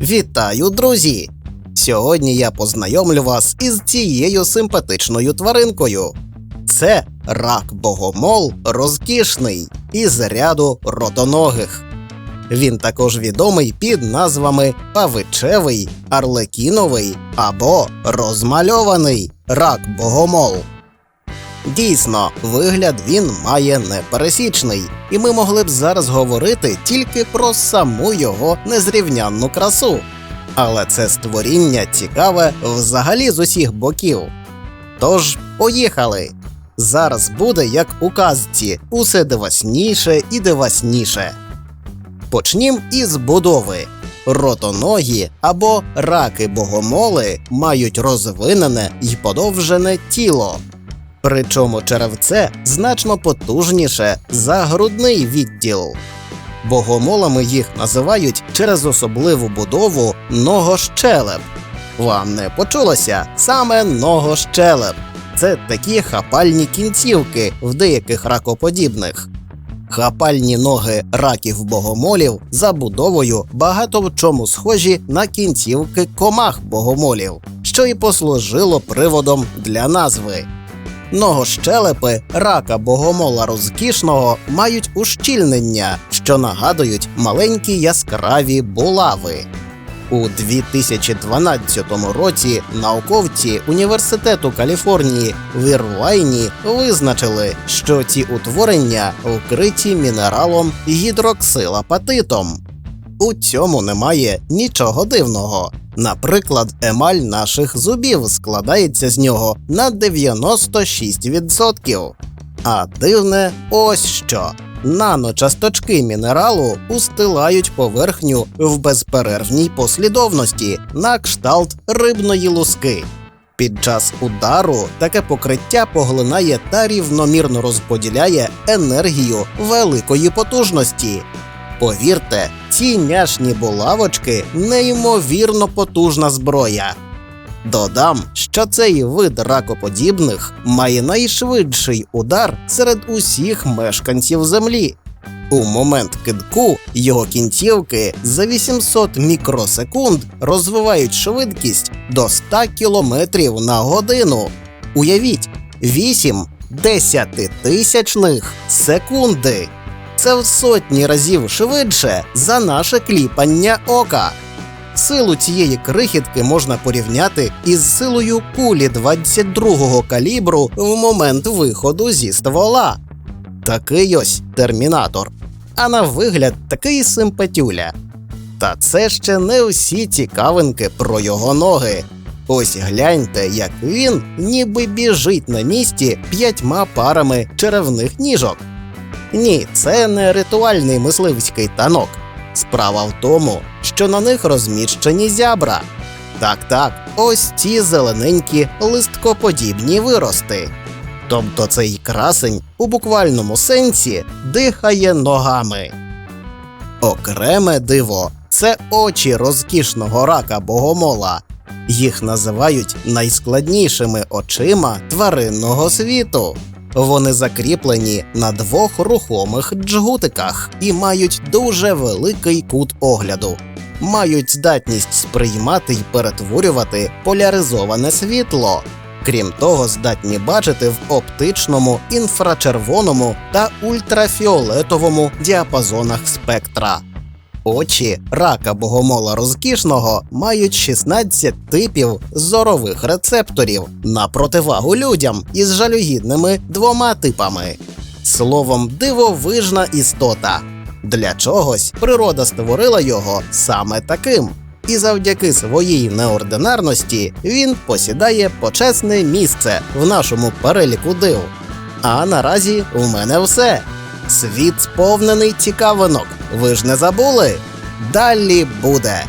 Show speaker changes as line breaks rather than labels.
Вітаю, друзі! Сьогодні я познайомлю вас із цією симпатичною тваринкою. Це рак богомол розкішний із ряду ротоногих. Він також відомий під назвами павичевий, арлекіновий або розмальований рак богомол. Дійсно, вигляд він має непересічний, і ми могли б зараз говорити тільки про саму його незрівнянну красу. Але це створіння цікаве взагалі з усіх боків. Тож, поїхали! Зараз буде як у казці, усе дивасніше і дивасніше. Почнім із будови. Ротоногі або раки-богомоли мають розвинене й подовжене тіло. Причому черевце значно потужніше за грудний відділ. Богомолами їх називають через особливу будову ногощелеп. Вам не почулося саме ногощелеп. Це такі хапальні кінцівки в деяких ракоподібних. Хапальні ноги раків богомолів за будовою багато в чому схожі на кінцівки комах богомолів, що і послужило приводом для назви. Ногощелепи рака богомола розкішного мають ущільнення, що нагадують маленькі яскраві булави. У 2012 році науковці Університету Каліфорнії в Ірвайні визначили, що ці утворення вкриті мінералом гідроксилапатитом. У цьому немає нічого дивного. Наприклад, емаль наших зубів складається з нього на 96%. А дивне ось що. Наночасточки мінералу устилають поверхню в безперервній послідовності на кшталт рибної луски. Під час удару таке покриття поглинає та рівномірно розподіляє енергію великої потужності. Повірте, ці няшні булавочки неймовірно потужна зброя. Додам, що цей вид ракоподібних має найшвидший удар серед усіх мешканців Землі. У момент кидку його кінцівки за 800 мікросекунд розвивають швидкість до 100 км на годину. Уявіть, 8 десятитисячних секунди. Це в сотні разів швидше за наше кліпання ока. Силу цієї крихітки можна порівняти із силою кулі 22-го калібру в момент виходу зі ствола. Такий ось термінатор. А на вигляд такий симпатюля. Та це ще не всі цікавинки про його ноги. Ось гляньте, як він ніби біжить на місці п'ятьма парами черевних ніжок. Ні, це не ритуальний мисливський танок. Справа в тому, що на них розміщені зябра. Так, так, ось ці зелененькі листкоподібні вирости. Тобто цей красень у буквальному сенсі дихає ногами. Окреме диво це очі розкішного рака богомола. Їх називають найскладнішими очима тваринного світу. Вони закріплені на двох рухомих джгутиках і мають дуже великий кут огляду. Мають здатність сприймати й перетворювати поляризоване світло. Крім того, здатні бачити в оптичному, інфрачервоному та ультрафіолетовому діапазонах спектра. Очі рака богомола розкішного мають 16 типів зорових рецепторів на противагу людям із жалюгідними двома типами. Словом, дивовижна істота. Для чогось природа створила його саме таким. І завдяки своїй неординарності він посідає почесне місце в нашому переліку див. А наразі в мене все. Світ сповнений цікавинок. Ви ж не забули? Далі буде.